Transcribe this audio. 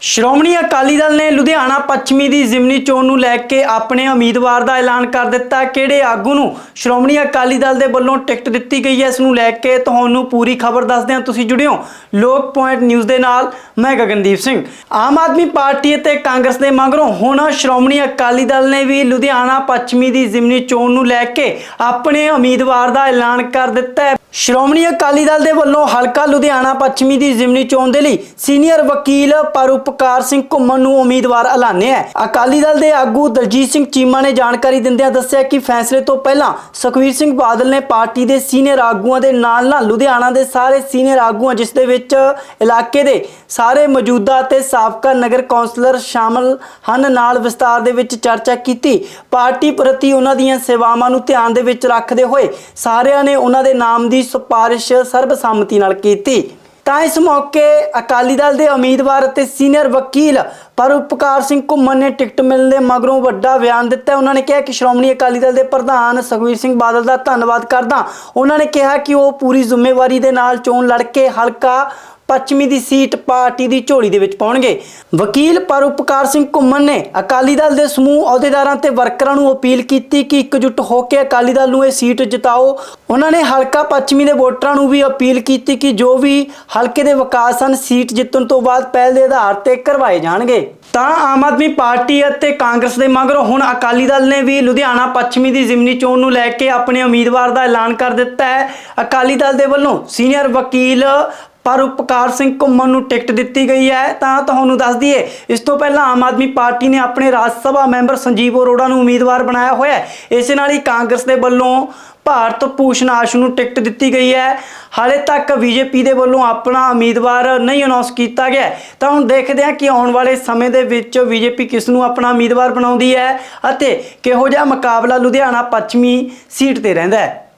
ਸ਼੍ਰੋਮਣੀ ਅਕਾਲੀ ਦਲ ਨੇ ਲੁਧਿਆਣਾ ਪੱਛਮੀ ਦੀ ਜ਼ਿਮਨੀ ਚੋਣ ਨੂੰ ਲੈ ਕੇ ਆਪਣੇ ਉਮੀਦਵਾਰ ਦਾ ਐਲਾਨ ਕਰ ਦਿੱਤਾ। ਕਿਹੜੇ ਆਗੂ ਨੂੰ ਸ਼੍ਰੋਮਣੀ ਅਕਾਲੀ ਦਲ ਦੇ ਵੱਲੋਂ ਟਿਕਟ ਦਿੱਤੀ ਗਈ ਹੈ, ਇਸ ਨੂੰ ਲੈ ਕੇ ਤੁਹਾਨੂੰ ਪੂਰੀ ਖਬਰ ਦੱਸਦੇ ਹਾਂ। ਤੁਸੀਂ ਜੁੜਿਓ ਲੋਕ ਪੁਆਇੰਟ ਨਿਊਜ਼ ਦੇ ਨਾਲ। ਮੈਂ ਗਗਨਦੀਪ ਸਿੰਘ। ਆਮ ਆਦਮੀ ਪਾਰਟੀ ਅਤੇ ਕਾਂਗਰਸ ਦੇ ਮਗਰੋਂ ਹੁਣ ਸ਼੍ਰੋਮਣੀ ਅਕਾਲੀ ਦਲ ਨੇ ਵੀ ਲੁਧਿਆਣਾ ਪੱਛਮੀ ਦੀ ਜ਼ਿਮਨੀ ਚੋਣ ਨੂੰ ਲੈ ਕੇ ਆਪਣੇ ਉਮੀਦਵਾਰ ਦਾ ਐਲਾਨ ਕਰ ਦਿੱਤਾ ਹੈ। ਸ਼੍ਰੋਮਣੀ ਅਕਾਲੀ ਦਲ ਦੇ ਵੱਲੋਂ ਹਲਕਾ ਲੁਧਿਆਣਾ ਪੱਛਮੀ ਦੀ ਜ਼ਿਮਨੀ ਚੋਣ ਦੇ ਲਈ ਸੀਨੀਅਰ ਵਕੀਲ ਪਰਉਪਕਾਰ ਸਿੰਘ ਘੁੰਮਣ ਨੂੰ ਉਮੀਦਵਾਰ ਐਲਾਨਿਆ ਹੈ। ਅਕਾਲੀ ਦਲ ਦੇ ਆਗੂ ਦਲਜੀਤ ਸਿੰਘ ਚੀਮਾ ਨੇ ਜਾਣਕਾਰੀ ਦਿੰਦਿਆਂ ਦੱਸਿਆ ਕਿ ਫੈਸਲੇ ਤੋਂ ਪਹਿਲਾਂ ਸੁਖਵੀਰ ਸਿੰਘ ਬਾਦਲ ਨੇ ਪਾਰਟੀ ਦੇ ਸੀਨੀਅਰ ਆਗੂਆਂ ਦੇ ਨਾਲ ਨਾਲ ਲੁਧਿਆਣਾ ਦੇ ਸਾਰੇ ਸੀਨੀਅਰ ਆਗੂਆਂ, ਜਿਸ ਦੇ ਵਿੱਚ ਇਲਾਕੇ ਦੇ ਸਾਰੇ ਮੌਜੂਦਾ ਅਤੇ ਸਾਬਕਾ ਨਗਰ ਕੌਂਸਲਰ ਸ਼ਾਮਲ ਹਨ, ਨਾਲ ਵਿਸਤਾਰ ਦੇ ਵਿੱਚ ਚਰਚਾ ਕੀਤੀ। ਪਾਰਟੀ ਪ੍ਰਤੀ ਉਹਨਾਂ ਦੀਆਂ ਸੇਵਾਵਾਂ ਨੂੰ ਧਿਆਨ ਦੇ ਵਿੱਚ ਰੱਖਦੇ ਹੋਏ ਸਾਰਿਆਂ ਨੇ ਉਹਨਾਂ ਦੇ ਨਾਮ ਦੀ ਸਿਫਾਰਿਸ਼ ਸਰਬਸੰਮਤੀ ਨਾਲ ਕੀਤੀ। ਤਾਂ ਇਸ ਮੌਕੇ ਅਕਾਲੀ ਦਲ ਦੇ ਉਮੀਦਵਾਰ ਅਤੇ ਸੀਨੀਅਰ ਵਕੀਲ ਪਰਉਪਕਾਰ ਸਿੰਘ ਘੁੰਮਣ ਨੇ ਟਿਕਟ ਮਿਲਣ ਦੇ ਮਗਰੋਂ ਵੱਡਾ ਬਿਆਨ ਦਿੱਤਾ। ਉਹਨਾਂ ਨੇ ਕਿਹਾ ਕਿ ਸ਼੍ਰੋਮਣੀ ਅਕਾਲੀ ਦਲ ਦੇ ਪ੍ਰਧਾਨ ਸੁਖਵੀਰ ਸਿੰਘ ਬਾਦਲ ਦਾ ਧੰਨਵਾਦ ਕਰਦਾ। ਉਹਨਾਂ ਨੇ ਕਿਹਾ ਕਿ ਉਹ ਪੂਰੀ ਜ਼ਿੰਮੇਵਾਰੀ ਦੇ ਨਾਲ ਚੋਣ ਲੜ ਕੇ ਹਲਕਾ ਪੱਛਮੀ ਦੀ ਸੀਟ ਪਾਰਟੀ ਦੀ ਝੋਲੀ ਦੇ ਵਿੱਚ ਪਾਉਣਗੇ। ਵਕੀਲ ਪਰਉਪਕਾਰ ਸਿੰਘ ਘੁੰਮਣ ਨੇ ਅਕਾਲੀ ਦਲ ਦੇ ਸਮੂਹ ਅਹੁਦੇਦਾਰਾਂ ਤੇ ਵਰਕਰਾਂ ਨੂੰ ਅਪੀਲ ਕੀਤੀ ਕਿ ਇਕਜੁੱਟ ਹੋ ਕੇ ਅਕਾਲੀ ਦਲ ਨੂੰ ਇਹ ਸੀਟ ਜਿਤਾਓ। ਉਹਨਾਂ ਨੇ ਹਲਕਾ ਪੱਛਮੀ ਦੇ ਵੋਟਰਾਂ ਨੂੰ ਵੀ ਅਪੀਲ ਕੀਤੀ ਕਿ ਜੋ ਵੀ ਹਲਕੇ ਦੇ ਵਿਕਾਸ ਹਨ, ਸੀਟ ਜਿੱਤਣ ਤੋਂ ਬਾਅਦ ਪਹਿਲ ਦੇ ਆਧਾਰ ਤੇ ਕਰਵਾਏ ਜਾਣਗੇ। ਤਾਂ ਆਮ ਆਦਮੀ ਪਾਰਟੀ ਅਤੇ ਕਾਂਗਰਸ ਦੇ ਮਗਰੋਂ ਹੁਣ ਅਕਾਲੀ ਦਲ ਨੇ ਵੀ ਲੁਧਿਆਣਾ ਪੱਛਮੀ ਦੀ ਜ਼ਿਮਨੀ ਚੋਣ ਨੂੰ ਲੈ ਕੇ ਆਪਣੇ ਉਮੀਦਵਾਰ ਦਾ ਐਲਾਨ ਕਰ ਦਿੱਤਾ ਹੈ। ਅਕਾਲੀ ਦਲ ਦੇ ਵੱਲੋਂ ਸੀਨੀਅਰ ਵਕੀਲ ਪਰ ਉਪਕਾਰ ਸਿੰਘ ਘੁੰਮਣ ਨੂੰ ਟਿਕਟ ਦਿੱਤੀ ਗਈ ਹੈ। ਤਾਂ ਤੁਹਾਨੂੰ ਦੱਸ ਦਈਏ, ਇਸ ਤੋਂ ਪਹਿਲਾਂ ਆਮ ਆਦਮੀ ਪਾਰਟੀ ਨੇ ਆਪਣੇ ਰਾਜ ਸਭਾ ਮੈਂਬਰ ਸੰਜੀਵ ਅਰੋੜਾ ਨੂੰ ਉਮੀਦਵਾਰ ਬਣਾਇਆ ਹੋਇਆ ਹੈ। ਇਸੇ ਨਾਲ ਹੀ ਕਾਂਗਰਸ ਦੇ ਵੱਲੋਂ ਭਾਰਤ ਭੂਸ਼ਣ ਆਸ਼ੂ ਨੂੰ ਟਿਕਟ ਦਿੱਤੀ ਗਈ ਹੈ। ਹਾਲੇ ਤੱਕ ਬੀਜੇਪੀ ਦੇ ਵੱਲੋਂ ਆਪਣਾ ਉਮੀਦਵਾਰ ਨਹੀਂ ਅਨਾਉਂਸ ਕੀਤਾ ਗਿਆ ਤਾਂ ਹੁਣ ਦੇਖਦੇ ਹਾਂ ਕਿ ਆਉਣ ਵਾਲੇ ਸਮੇਂ ਦੇ ਵਿੱਚ ਬੀਜੇਪੀ ਕਿਸ ਨੂੰ ਆਪਣਾ ਉਮੀਦਵਾਰ ਬਣਾਉਂਦੀ ਹੈ ਅਤੇ ਕਿਹੋ ਜਿਹਾ ਮੁਕਾਬਲਾ ਲੁਧਿਆਣਾ ਪੱਛਮੀ ਸੀਟ ਤੇ ਰਹਿੰਦਾ ਹੈ।